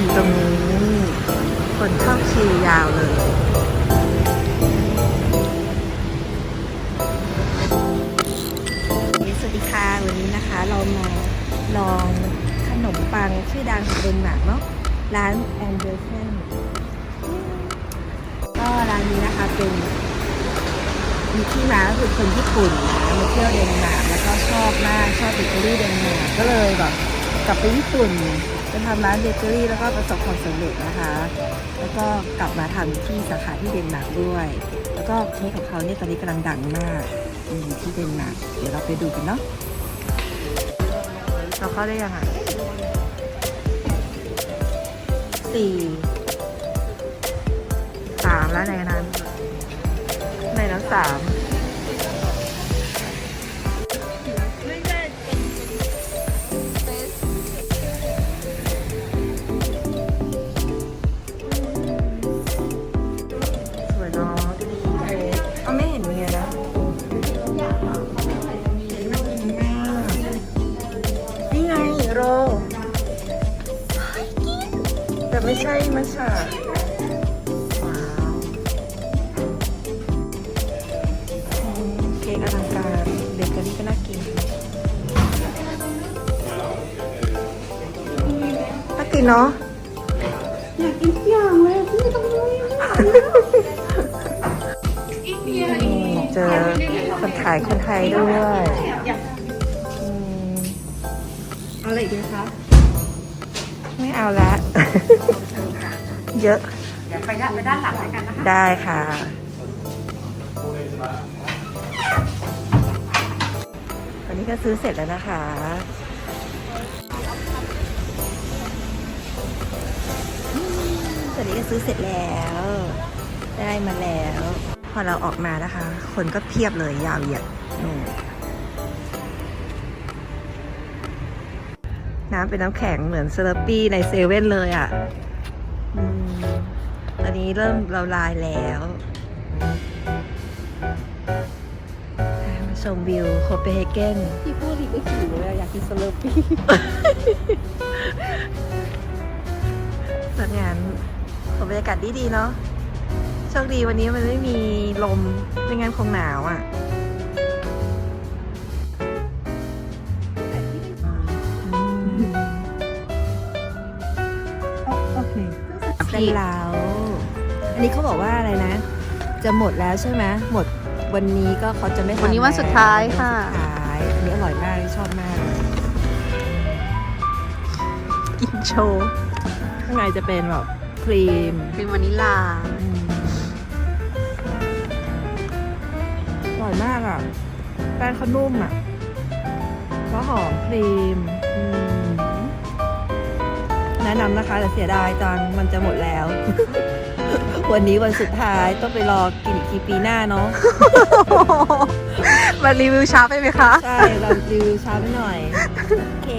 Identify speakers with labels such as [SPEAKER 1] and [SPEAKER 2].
[SPEAKER 1] อยู่ตรงนี้ คนชอบคิวยาวเลย สวัสดีค่ะ วันนี้นะคะ เรามาลองขนมปังชื่อดังของเดนมาร์กเนาะร้านแอนเดอร์เซนก็ร้านนี้นะคะเป็นมีที่มาก็คือคนญี่ปุ่นมาเที่ยวเดนมาร์กแล้วก็ชอบมากชอบอิตาลีเดนมาร์กก็เลยแบบ กลับไปญี่ปุ่นไปทำร้านเบเกอรี่แล้วก็ประสบความสำเร็จนะคะ แล้วก็กลับมาทำที่สาขาที่เดนมาร์กด้วย แล้วก็เค้กของเขาเนี่ยตอนนี้กำลังดังมากที่เดนมาร์กเดี๋ยวเราไปดูกันเนาะเราเข้าได้ยังไงสี่สามแล้วในนั้นในนั้นสาม นมีเลยนะนี่ไงโรแต่ไม่ใช่มัชชาว้าวเค้กอลังการเบเกอรี่ก็น่ากินน่ากินเนาะอยา
[SPEAKER 2] กกินทุกอย่างเลยพี่ต้องรู้
[SPEAKER 1] เจอคนขายคนไทยด้วยอืมเอาอะไรอีกไหมคะไม่เอาละ เยอะเดี
[SPEAKER 2] ๋ยวไปด้านไปด้านหลังแล้วกันนะคะ
[SPEAKER 1] ได้ค่ะ ตอนนี้ก็ซื้อเสร็จแล้วนะคะอืมตอนนี้ก็ซื้อเสร็จแล้ว ได้มาแล้ว พอเราออกมานะคะ คนก็เพียบเลยยาวเหยียดนู่นน้ำเป็นน้ำแข็งเหมือนเซเลปี้ในเซเว่นเลยอะอืมตอนนี้เริ่มละลายแล้วมาชมวิวโคเปนเฮเกน
[SPEAKER 2] พี่พูดอีกก็หิวเลยอะอยากกินสเลอร์ปี้
[SPEAKER 1] ตอนงานบรรยากาศดีดีๆเนาะ โชคดีวันนี้มันไม่มีลมไม่งั้นคงหนาวอะโอเค
[SPEAKER 2] เป็น
[SPEAKER 1] เราอันนี้เขาบอกว่าอะไรนะ จะหมดแล้วใช่ไหมหมดวันนี้ก็เขาจะไม่ทำวันนี้วันสุดท้ายค่ะวันสุดท้ายอันนี้อร่อยมากชอบมาก
[SPEAKER 2] กินโชว์
[SPEAKER 1] ข้างในจะเป็นแบบครีม เป
[SPEAKER 2] ็นวานิลลา
[SPEAKER 1] ร่อยมากอะ แป้งเขานุ่มอะก็หอมครีมอืมแนะนำนะคะแต่เสียดายจังมันจะหมดแล้ว วันนี้วันสุดท้ายต้องไปรอกินอีกทีปีหน้าเนาะ
[SPEAKER 2] มารีวิวช้าไปไหมคะ ใช่
[SPEAKER 1] เรารีวิวช้าไปหน่อย โอเค